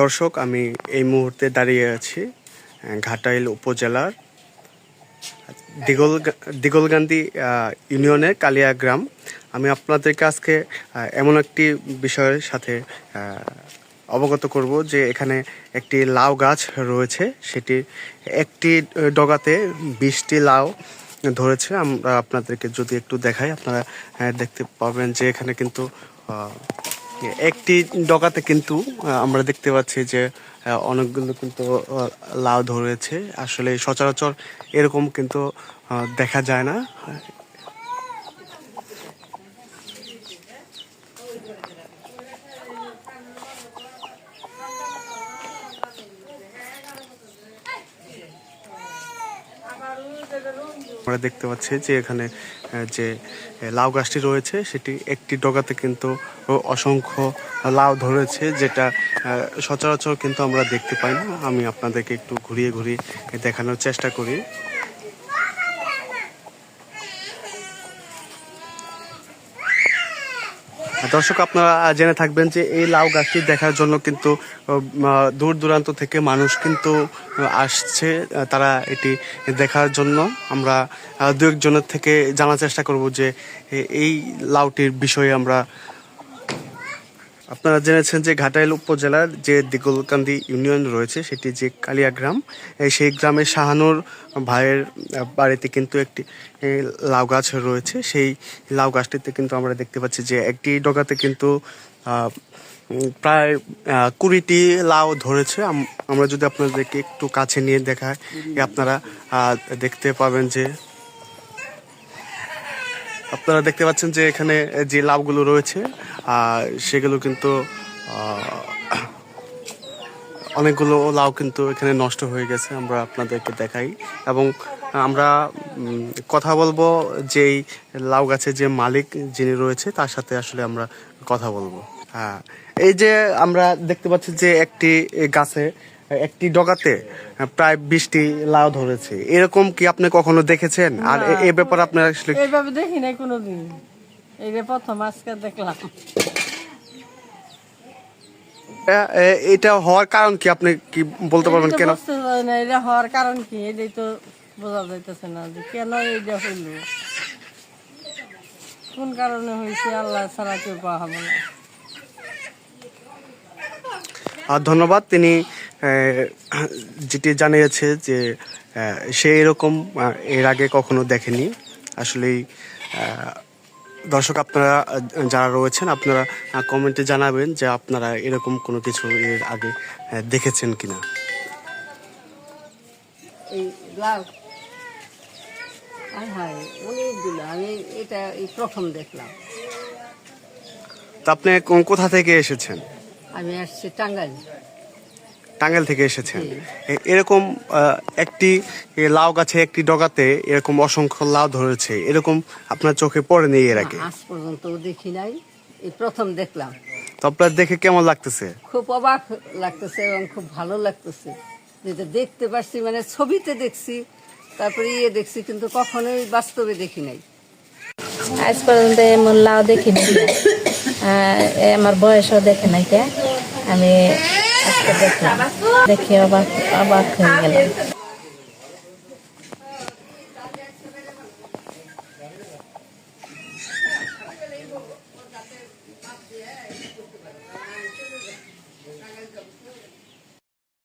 দর্শক, আমি এই মুহূর্তে দাঁড়িয়ে আছি ঘাটাইল উপজেলার দিগল দিগলগান্ধী ইউনিয়নের কালিয়া গ্রাম। আমি আপনাদেরকে আজকে এমন একটি বিষয়ের সাথে অবগত করব যে এখানে একটি লাউ গাছ রয়েছে। সেটি একটি ডগাতে বিশটি লাউ ধরেছে। আমরা আপনাদেরকে যদি একটু দেখাই, আপনারা দেখতে পাবেন যে এখানে কিন্তু একটি ডকাতে কিন্তু আমরা দেখতে পাচ্ছি যে অনেকগুলো কিন্তু লাউ ধরেছে। আসলে সচরাচর এরকম কিন্তু দেখা যায় না। আমরা দেখতে পাচ্ছি যে এখানে যে লাউ গাছটি রয়েছে, সেটি একটি ডগাতে কিন্তু অসংখ্য লাউ ধরেছে, যেটা সচরাচর কিন্তু আমরা দেখতে পাই না। আমি আপনাদেরকে একটু ঘুরিয়ে ঘুরিয়ে দেখানোর চেষ্টা করি। দর্শক, আপনারা জেনে থাকবেন যে এই লাউ গাছটি দেখার জন্য কিন্তু দূর দূরান্ত থেকে মানুষ কিন্তু আসছে তারা এটি দেখার জন্য। আমরা দু একজনের থেকে জানার চেষ্টা করব যে এই লাউটির বিষয়ে আমরা আপনারা জেনেছেন যে ঘাটাইল উপজেলার যে দিগলকান্দি ইউনিয়ন রয়েছে, সেটি যে কালিয়া গ্রাম সেই গ্রামে শাহানুর ভাইয়ের বাড়িতে কিন্তু একটি লাউ গাছ রয়েছে। সেই লাউ গাছটিতে কিন্তু আমরা দেখতে পাচ্ছি যে একটি ডগাতে কিন্তু প্রায় কুড়িটি লাউ ধরেছে। আমরা যদি আপনাদেরকে একটু কাছে নিয়ে দেখাই আপনারা দেখতে পাবেন যে আপনারা দেখতে পাচ্ছেন যে এখানে যে লাভগুলো রয়েছে সেগুলো কিন্তু অনেকগুলো লাউ কিন্তু এখানে নষ্ট হয়ে গেছে, আমরা আপনাদেরকে দেখাই। এবং আমরা কথা বলব যেই লাউ গাছের যে মালিক যিনি রয়েছে, তার সাথে আসলে আমরা কথা বলব। হ্যাঁ এই যে আমরা দেখতে পাচ্ছি যে একটি গাছে একটি ডগাতে প্রায় বিশটি লাউ ধরেছে। এরকম কি আপনি কখনো দেখেছেন? আর এ- ব্যাপারে আপনার আসলে এইভাবে দেখি নাই কোনোদিন। এই যে প্রথম আজকে দেখলাম। এটা হওয়ার কারণ কি? আপনি কি বলতে পারবেন কেন? এটা হওয়ার কারণ কি? এটাই তো বোঝা যাইতেছে না যে কেন এইটা হইল। কোন কারণে হয়েছে আল্লাহ ছাড়া কেউ পাওয়া হবে না। আর ধন্যবাদ তিনি যেটি জানিয়েছে যে সে এরকম এর আগে কখনো দেখেনি। আসলেই দর্শক আপনারা যারা রয়েছেন আপনারা কমেন্টে জানাবেন যে আপনারা এরকম কোনো কিছু এর আগে দেখেছেন কিনা। এই লাউ। অনেকগুলো আমি এটা এই প্রথম দেখলাম। তো আপনি কোথা থেকে এসেছেন? আমি আসছি টাঙ্গাইল। টাঙ্গাইল থেকে এসেছেন। এরকম একটি লাউ গাছে একটি ডগাতে এরকম অসংখ্য লাউ ধরেছে। এরকম আপনার চোখে পড়েনি এর আগে? আজ পর্যন্ত দেখি নাই। এই প্রথম দেখলাম। তো আপনার দেখে কেমন লাগতেছে? খুব অবাক লাগতেছে এবং খুব ভালো লাগতেছে। যেটা দেখতে পারছি মানে ছবিতে দেখছি তারপরে ইয়ে দেখছি কিন্তু কখনোই বাস্তবে দেখি নাই। আজ পর্যন্ত এমন লাউ দেখিনি। আমার বয়সও দেখে নাই কে। আমি দেখে অবাক অবাক হয়ে গেলাম